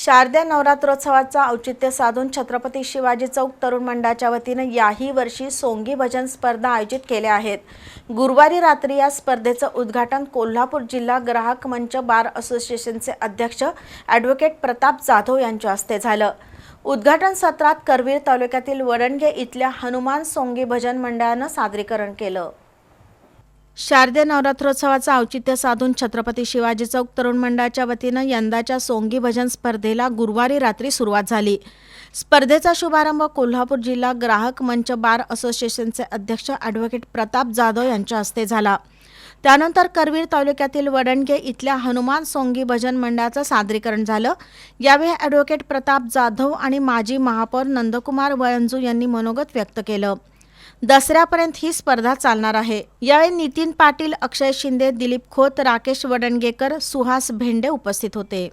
शारदीय नवरात्रोत्सवाचा औचित्य साधून छत्रपती शिवाजी चौक तरुण मंडळाच्या वतीनं याही वर्षी सोंगी भजन स्पर्धा आयोजित केल्या आहेत. गुरुवारी रात्री या स्पर्धेचं उद्घाटन कोल्हापूर जिल्हा ग्राहक मंच बार असोसिएशनचे अध्यक्ष ॲडव्होकेट प्रताप जाधव यांच्या हस्ते झालं. उद्घाटन सत्रात करवीर तालुक्यातील वडणगे इथल्या हनुमान सोंगी भजन मंडळानं सादरीकरण केलं. शारदीय नवरात्रोत्सवाचं औचित्य साधून छत्रपती शिवाजी चौक तरुण मंडळाच्या वतीनं यंदाच्या सोंगी भजन स्पर्धेला गुरुवारी रात्री सुरुवात झाली. स्पर्धेचा शुभारंभ कोल्हापूर जिल्हा ग्राहक मंच बार असोसिएशनचे अध्यक्ष ॲडव्होकेट प्रताप जाधव यांच्या हस्ते झाला. त्यानंतर करवीर तालुक्यातील वडणगे इथल्या हनुमान सोंगी भजन मंडळाचं सादरीकरण झालं. यावेळी ॲडव्होकेट प्रताप जाधव आणि माजी महापौर नंदकुमार वळंजू यांनी मनोगत व्यक्त केलं. दसऱ्यापर्यंत ही स्पर्धा चालणार आहे. यावेळी नितीन पाटील अक्षय शिंदे दिलीप खोत राकेश वडणगेकर सुहास भेंडे उपस्थित होते.